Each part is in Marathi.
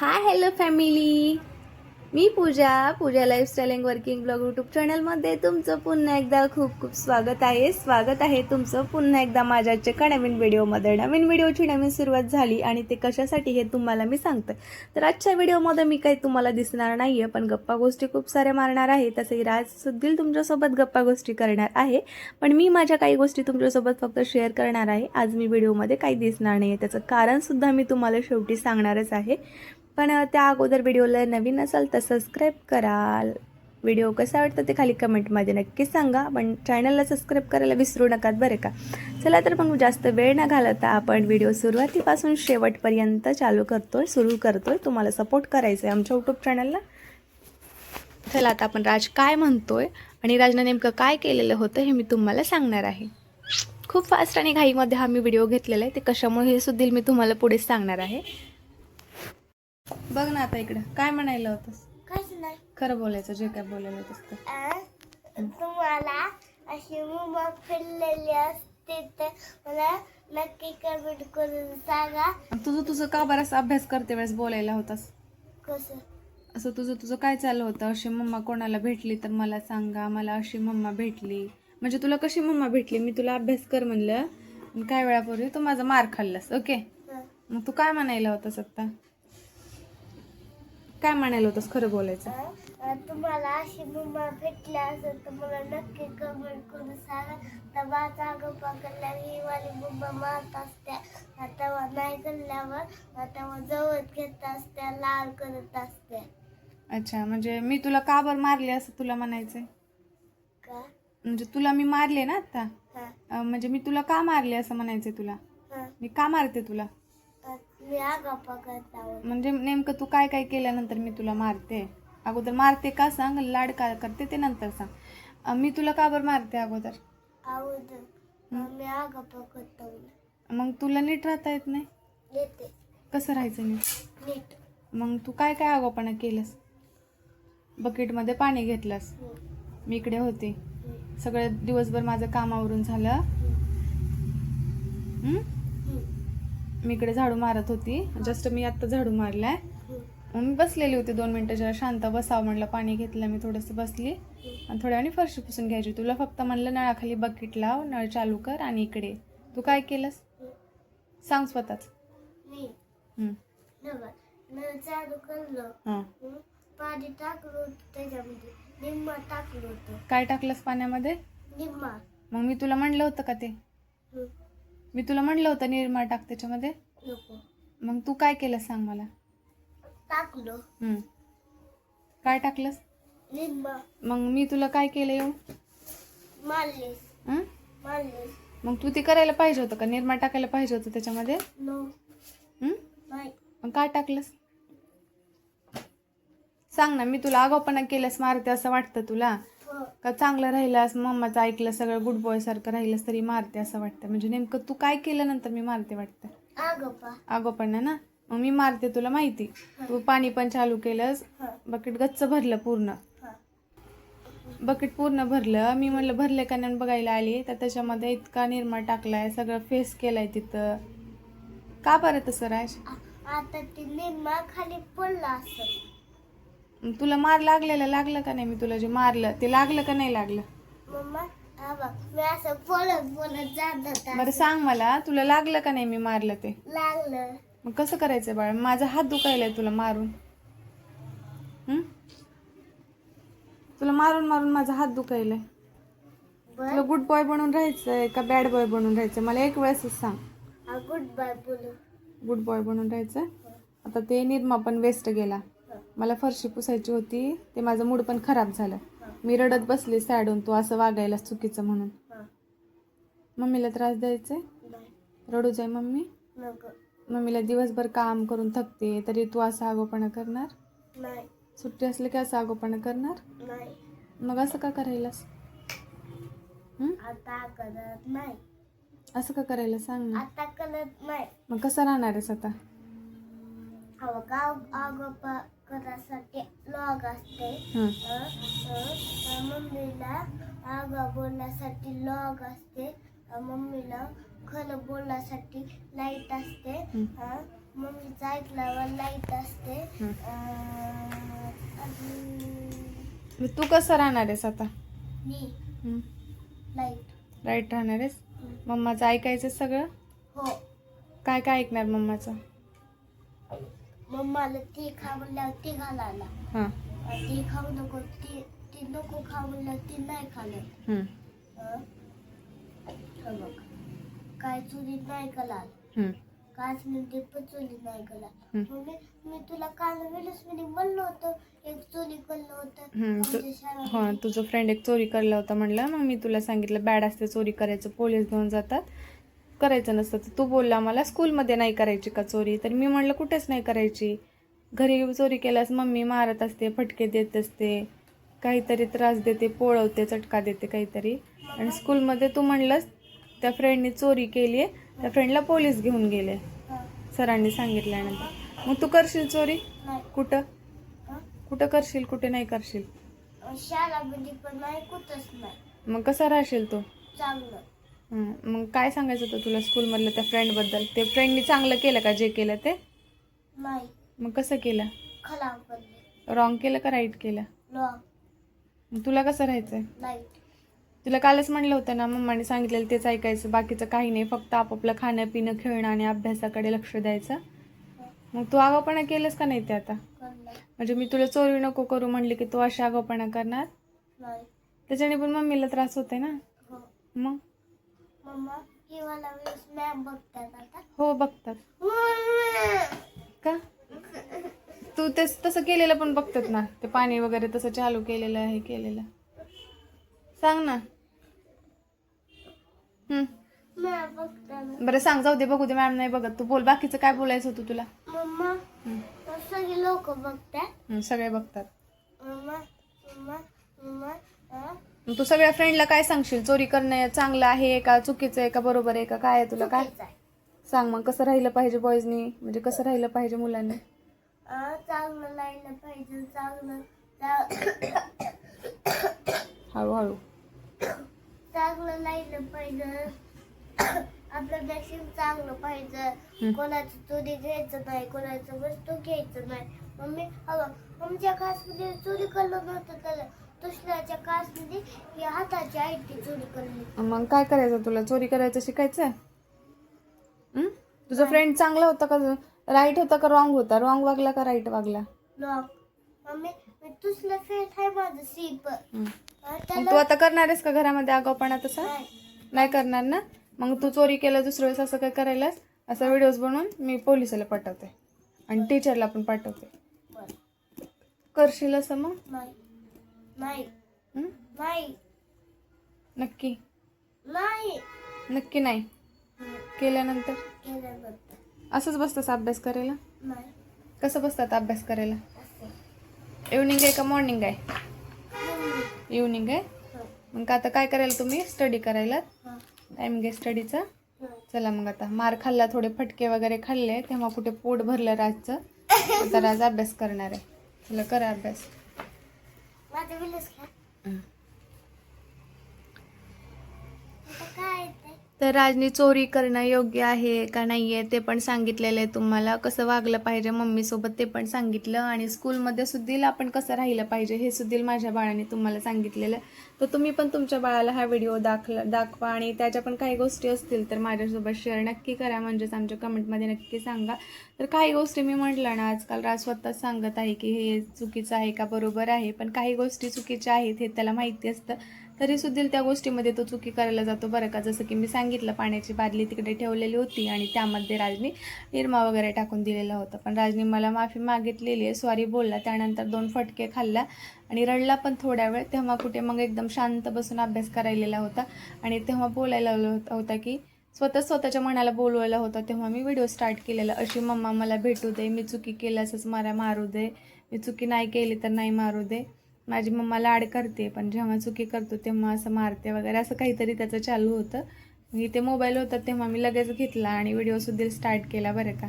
High hello family me Pooja Pooja lifestyle and working blog YouTube चॅनलमध्ये तुमचं पुन्हा एकदा खूप खूप स्वागत आहे. स्वागत आहे तुमचं पुन्हा एकदा माझ्या आजच्या नवीन व्हिडिओमध्ये नवीन व्हिडिओची नवीन सुरुवात झाली आणि ते कशासाठी हे तुम्हाला मी सांगते. तर आजच्या व्हिडिओमध्ये मी काही तुम्हाला दिसणार नाही आहे पण गप्पा गोष्टी खूप साऱ्या मारणार आहे. तसंही राज तुमच्यासोबत गप्पा गोष्टी करणार आहे. पण मी माझ्या काही गोष्टी तुमच्यासोबत फक्त शेअर करणार आहे. आज मी व्हिडिओमध्ये काही दिसणार नाही आहे त्याचं कारणसुद्धा मी तुम्हाला शेवटी सांगणारच आहे. पण त्या अगोदर व्हिडिओला नवीन असाल तर सबस्क्राईब कराल. व्हिडिओ कसा वाटतं ते खाली कमेंटमध्ये नक्की सांगा. पण चॅनलला सबस्क्राईब करायला विसरू नका बरं का? चला तर मग जास्त वेळ न घालवता आपण व्हिडिओ सुरुवातीपासून शेवटपर्यंत चालू करतोय सुरू करतोय. तुम्हाला सपोर्ट करायचं आहे आमच्या यूट्यूब चॅनलला चला आता आपण राज काय म्हणतोय आणि राजनं नेमकं काय केलेलं होतं हे मी तुम्हाला सांगणार आहे. खूप फास्ट आणि घाईमध्ये हा मी व्हिडिओ घेतलेला आहे. ते कशामुळे हे सुद्धा मी तुम्हाला पुढे सांगणार आहे. बघ ना आता इकडं. काय म्हणायला होतंस? काहीच नाही. खरं बोलायचं जे काय बोलायला होतंस ते. तुम्हाला अशी मुंबई फिरलेली असते तर मला नक्की कमेंट करून सांगा. आणि तुझं तुझं का बराच अभ्यास करते वेळेस बोलायला होतास? कसं? असं तुझं तुझं काय चाललं होतं? अशी मम्मा कोणाला भेटली तर मला सांगा. मला अशी मम्मा भेटली. म्हणजे तुला कशी मम्मा भेटली? मी तुला अभ्यास कर म्हणलं. आणि काय वेळापूर्वी तू माझा मार खाल्लास. ओके. मग तू काय म्हणायला होतास आता? काय म्हणायला होतास खरं बोलायचं? तुम्हाला अशी मुंबई भेटली असेल तर मला नक्की कमेंट करून सांगा. तर माझा गप्पा करल्यावर ही वाली मुंबई मारत असते तेव्हा नाही करल्यावर तेव्हा जवळ घेत असते लाल करत असते अच्छा म्हणजे मी तुला का बरं मारले असं तुला म्हणायचंय? का? म्हणजे तुला मी मारले ना आता? हा. म्हणजे मी तुला का मारले असं म्हणायचंय तुला? हा. मी का मारते तुला आ, मी हा गप्पा करत आहोत म्हणजे नेमकं तू काय काय केल्यानंतर मी तुला मारते? अगोदर मारते का सांग? लाड का करते ते नंतर सांग. मी तुला का बरं मारते अगोदर? हा? मग तुला नीट राहता येत नाही? कसं राहायचं नीट? नीट. मग तू काय काय आगोपणा केलंस? बकेटमध्ये पाणी घेतलंस? मी इकडे होते. सगळं दिवसभर माझं कामावरून झालं. हं? मी इकडे झाडू मारत होती. जस्ट मी आत्ता झाडू मारलाय. मग मी बसलेली होती दोन मिनटं. जरा शांत बसावं म्हटलं पाणी घेतलं मी थोडंसं बसली. आणि थोड्या वेळाने फरशी पुसून घ्यायची. तुला फक्त म्हणलं नळाखाली बकेट लाव नळ चालू कर आणि इकडे तू काय केलंस? सांग स्वतःच. पाणी टाकलं त्याच्यामध्ये. निम्मा टाकलं होतं. काय टाकलंस पाण्यामध्ये? निम्मा. मग मी तुला म्हणलं होतं का ते? मी तुला म्हणलं होतं निर्मा टाक त्याच्यामध्ये. नको. मग तू काय केलं सांग मला. टाकलं. हं. काय टाकलंस? निम्मा मग मी तुला काय केलं येऊ? हं? मग तू ते करायला पाहिजे होतं का? निर्मा टाकायला पाहिजे होतं त्याच्यामध्ये? नो. हं? नाही. मग काय टाकलंस? सांग ना मी तुला आगाऊपणा केलंस मारते असं वाटतं तुला. का चांगलं राहिलास मम्माचं ऐकलं सगळं गुड बॉय सारखं राहिलंस तरी मारते असं वाटतं. म्हणजे नेमकं तू काय केलं नंतर मी मारते वाटतं? आगोपा. आगोपणा ना? मग मी मारते तुला माहिती. तू पाणी पण चालू केलंस बकेट गच्च भरलं पूर्ण. बकेट पूर्ण भरलं. मी म्हणलं भरले का नाही? बघायला आली. तर त्याच्यामध्ये इतका निर्मा टाकलाय सगळं फेस केलाय तिथं. का बरं तसं राज? आता ते निम्मा खाली पडला असं. तुला मार लागलेलं लागलं का नाही? मी तुला जे मारलं ते लागलं का नाही लागलं? मम्मा हा बघ मी असं बोलत बोलत जात होता. बरं सांग मला तुला लागलं का नाही मी मारलं ते? लागलं. मग कसं करायचं बाळ? माझा हात दुखायलाय तुला मारून. हं? तुला मारून मारून माझा हात दुखायलाय बर. तुला गुड बॉय बनून राहायचंय का बॅड बॉय बनून राहायचं मला एक वेळेसच सांग. हा गुड बाय बोलू. गुड बॉय बनून राहायचं आता ते निर्मा पण वेस्ट गेला. मला फरशी पुसायची होती. ते माझं मूड पण खराब झालं. मी रडत बसले सॅडून तू असं वागायला चुकीचं म्हणून. मम्मीला त्रास द्यायचे? रडू जाय मम्मी. मम्मीला दिवसभर काम करून थकते तरी तू असा आगोपणा करणार? नाही सुट्टी असली की असं आगोपणा करणार? नाही मग असं का करायलास? नाही असं का करायला सांग ना. मग कसं राहणार आहेस आता? करासाठी लॉग असते. हं. अ, मम्मीला आगा बोलण्यासाठी लॉग असते. अ, मम्मीला खरं बोलण्यासाठी लाइट असते. हं. अ, मम्मीचं ऐकल्यावर लाइट असते. हं. अं, अजून मग तू कसं राहणार आहेस आता? मी? हं. लाइट राईट राहणार आहेस? मम्माचं ऐकायचं सगळं? हो. काय काय ऐकणार मम्माचं? मम्माला ती खा म्हणल्यावर ती घालायला हां ती खाऊ नको ती ती नको खा म्हणल्यावर ती नाही. अं? हे बघ काय चोरी नाही कलाल हं. काच मिनिटे पण चोरी नाही कला. मम्मी मी तुला काल वेळेस मी म्हणलं होतं एक चोरी केलं होतं तू- आमच्या शाळेत. हां तुझं फ्रेंड एक चोरी करला होता म्हणलं मग मी तुला सांगितलं बॅड असते चोरी करायचं पोलीस घेऊन जातात करायचं नसतं. तर तू बोलला मला स्कूलमध्ये नाही करायची का चोरी? तर मी म्हणलं कुठेच नाही करायची. घरी चोरी केल्यास मम्मी मारत असते फटके देत असते काहीतरी त्रास देते पोळवते चटका देते काहीतरी. आणि स्कूलमध्ये तू म्हणलंस त्या फ्रेंडनी चोरी केली आहे त्या फ्रेंडला पोलीस घेऊन गेले. सरांनी सांगितल्यानंतर. मग तू करशील चोरी? कुठं? कुठं करशील कुठे नाही करशील? शाळामध्ये पण नाही कुठंच नाही. मग कसा राहशील तू? चांगलं. मग काय सांगायचं होतं तुला स्कूलमधलं त्या फ्रेंडबद्दल ते फ्रेंडनी चांगलं केलं का? जे केलं ते? नाही. मग कसं केलं? रॉंग केलं का राईट केलं? मग तुला कसं राहायचं लाइट तुला कालच म्हणलं होतं ना मम्माने सांगितलेलं तेच ऐकायचं. बाकीचं काही नाही फक्त आपापलं खाणं पिणं खेळणं आणि अभ्यासाकडे लक्ष द्यायचं. मग तू आगाऊपणा केलंस का नाही ते आता? म्हणजे मी तुला चोरी नको करू म्हणले की तू अशी आगाऊपणा करणार? नाही. त्याच्याने पण मम्मीला त्रास होते ना? हो. मग? ही बघतात हो का? तू तेच तसं केलेलं पण बघतात ना. ते पाणी वगैरे तसं चालू केलेलं आहे केलेलं. सांग ना. बरं सांग. जाऊ दे बघू दे. मॅम नाही बघत. तू बोल बाकीचं काय बोलायचं होतं तुला? मम्मा. सगळे लोक बघतात. सगळे बघतात. मम्मा मम्मा मम्मा अं? मग तू सगळ्या फ्रेंडला काय सांगशील? चोरी करणं चांगलं आहे का? चुकीचं आहे का? बरोबर आहे का? काय आहे तुला? काय. सांग मग कसं राहिलं पाहिजे बॉईजनी म्हणजे कसं राहिलं पाहिजे मुलांनी? चांगलं लाईलं पाहिजे चांगलं. हळूहळू. चांगलं लाईलं पाहिजे. आपलं चांगलं पाहिजे. कोणाची चोरी घ्यायचं नाही कोणाचं वस्तू घ्यायचं नाही. मम्मी हवं आमच्या कासमध्ये चोरी करणं नव्हतं तर दुसऱ्याच्या कासमध्ये ही हाताची आयटी चोरी करली मग काय करायचं तुला? चोरी करायचं शिकायचं? तुझा फ्रेंड चांगला होता का? राईट होता का? रॉंग होता? रॉंग वागला का? राईट वागला? लॉक मम्मी मी दुसरं फेट आहे माझं सीप. अं, मग त्याला तू आता करणार आहेस का घरामध्ये आगाऊपणा तसा? नाही. करणार ना? मग तू चोरी केलं दुसऱ्या वेळेस असं काय करायलास? असा व्हिडिओज बनवून मी पोलिसाला पाठवते. आणि टीचरला पण पाठवते. करशील असं मग? नाही. नक्की. नाही. नक्की नाही. केल्यानंतर? असंच बसतंस अभ्यास करायला? नाही. कसं बसतात अभ्यास करायला? इव्हनिंग आहे का मॉर्निंग आहे? इव्हनिंग आहे? हं, मग आता काय करायला तुम्ही? स्टडी करायला? टाइम घे स्टडीचा. चला मग आता. मार खाल्ला थोडे फटके वगैरे खाल्ले तेव्हा कुठे पोट भरलं राजचं तर आज अभ्यास करणार आहे. चला करा अभ्यास. माझं बिलच का काय तर राजनी चोरी करणं योग्य आहे का नाही आहे ते पण सांगितलेलं आहे तुम्हाला. कसं वागलं पाहिजे मम्मीसोबत ते पण सांगितलं. आणि स्कूलमध्ये सुद्धा आपण कसं राहिलं पाहिजे हे सुद्धा माझ्या बाळाने तुम्हाला सांगितलेलं. आहे तर तुम्ही पण तुमच्या बाळाला हा व्हिडिओ दाखला दाखवा आणि त्याच्या पण काही गोष्टी असतील तर माझ्यासोबत शेअर नक्की करा. म्हणजेच आमच्या कमेंटमध्ये नक्की सांगा. तर काही गोष्टी मी म्हटलं ना आजकाल राज स्वतःच सांगत आहे की हे चुकीचं आहे का? बरोबर आहे. पण काही गोष्टी चुकीच्या आहेत हे त्याला माहिती असतं. तरी सुद्धा त्या गोष्टीमध्ये तो चुकी करायला जातो बरं का? जसं की मी सांगितलं पाण्याची बादली तिकडे ठेवलेली होती आणि त्यामध्ये राजनी निरमा वगैरे टाकून दिलेला होता. पण राजनी मला माफी मागितलेली आहे सॉरी बोलला. त्यानंतर दोन फटके खाल्ला आणि रडला पण थोड्या वेळ. तेव्हा कुठे मग एकदम शांत बसून अभ्यास करायलेला होता आणि तेव्हा बोलायला होता होता की स्वतः स्वतःच्या मनाला बोलवायला होता. तेव्हा मी व्हिडिओ स्टार्ट केलेला. अशी मम्मा मला भेटू दे मी चुकी केल्यासच मला मारू दे. मी चुकी नाही केली तर नाही मारू दे. माझी मम्मा लाड करते पण जेव्हा चुकी करतो तेव्हा असं मारते वगैरे असं काहीतरी त्याचं चालू होतं. मी ते मोबाईल होता तेव्हा मी लगेच घेतला आणि व्हिडिओ सुद्धा स्टार्ट केला बरं का.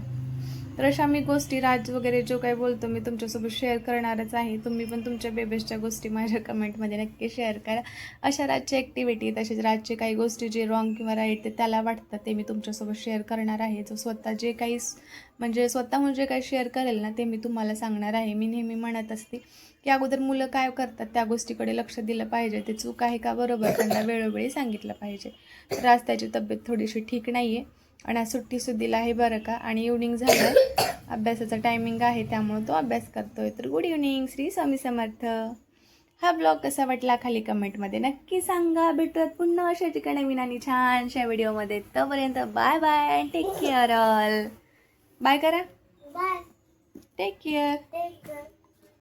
तर अशा मी गोष्टी राज वगैरे जो काही बोलतो मी तुमच्यासोबत शेअर करणारच आहे. तुम्ही पण तुमच्या बेबेसच्या गोष्टी माझ्या कमेंटमध्ये नक्की शेअर करा. अशा राजच्या ॲक्टिव्हिटी तसेच राजचे काही गोष्टी जे रॉंग किंवा राईट ते त्याला वाटतात ते मी तुमच्यासोबत शेअर करणार आहे. जो स्वतः जे काही म्हणजे स्वतःहून जे काही शेअर करेल ना ते मी तुम्हाला सांगणार आहे. मी नेहमी म्हणत असते की अगोदर मुलं काय करतात त्या गोष्टीकडे लक्ष दिलं पाहिजे. ते चूक आहे का? बरोबर. त्यांना वेळोवेळी सांगितलं पाहिजे. तर आज त्याची तब्येत थोडीशी ठीक नाही आहे आणि आज सुट्टी सुद्धीला आहे बरं का. आणि इव्हनिंग झालं. अभ्यासाचा टायमिंग आहे त्यामुळे तो अभ्यास करतोय. तर गुड इव्हनिंग श्री स्वामी समर्थ. हा ब्लॉग कसा वाटला खाली कमेंटमध्ये नक्की सांगा. भेटूयात पुन्हा अशा ठिकाणी. नवीन आणि छानशा व्हिडिओमध्ये तोपर्यंत bye bye take care all bye करा. Bye take care take care